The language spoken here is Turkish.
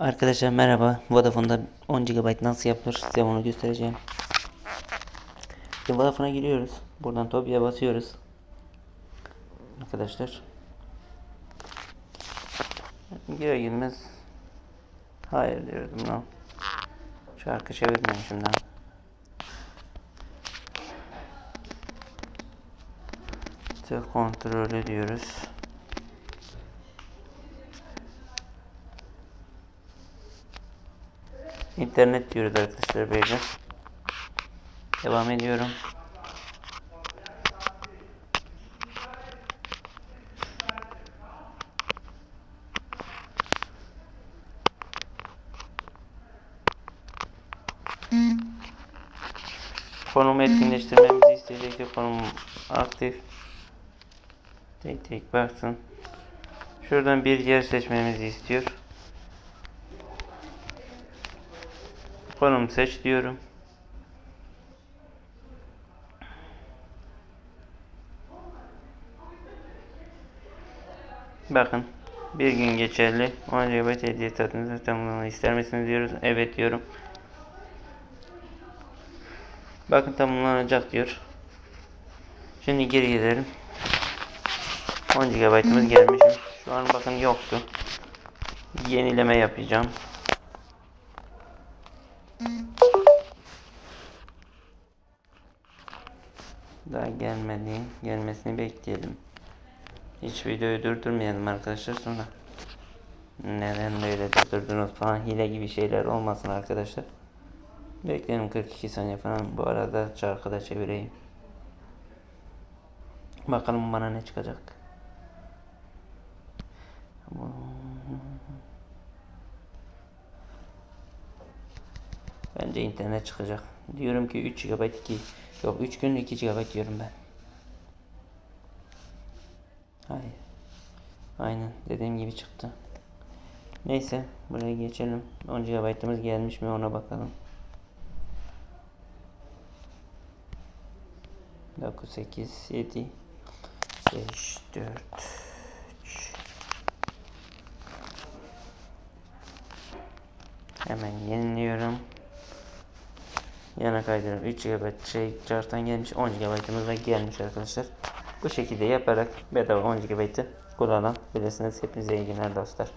Arkadaşlar merhaba. Vodafone'da 10 GB nasıl yapılır size onu göstereceğim. Şimdi Vodafone'a giriyoruz. Buradan Tobi'ye basıyoruz. Arkadaşlar. Girer girmez. Hayır diyordum lan. Şarkı çevirmemişim daha. Tık kontrol ediyoruz. İnternet diyoruz arkadaşlar böyle. Devam ediyorum. Konumu etkinleştirmemizi isteyecek konum aktif. Tek tek baksın. Şuradan bir yer seçmemizi istiyor. Konum seç diyorum. Bakın bir gün geçerli 10 GB hediye tadınızı tamamlamayı ister misiniz diyoruz. Evet diyorum. Bakın tamamlanacak diyor. Şimdi geri gidelim. 10 GB'ımız gelmiş. Şu an bakın yoktu. Yenileme yapacağım. Daha gelmedi. Gelmesini bekleyelim. Hiç videoyu durdurmayalım arkadaşlar sonra. Neden böyle durdurdunuz falan hile gibi şeyler olmasın arkadaşlar. Bekleyelim 42 saniye falan. Bu arada şarkı da çevireyim. Bakalım bana ne çıkacak. Bence internet çıkacak. Diyorum ki 3 GB 2 yok 3 gün 2 GB diyorum ben. Hayır. Aynen dediğim gibi çıktı. Neyse buraya geçelim. 10 GB'ımız gelmiş mi ona bakalım. 9 8 7 5 4 3 Hemen yeniliyorum. Yana kaydırıyorum. 3 GB şey carttan gelmiş 10 GB'ımız da gelmiş arkadaşlar. Bu şekilde yaparak bedava 10 GB'ı kullanabilirsiniz. Hepinize iyi günler dostlar.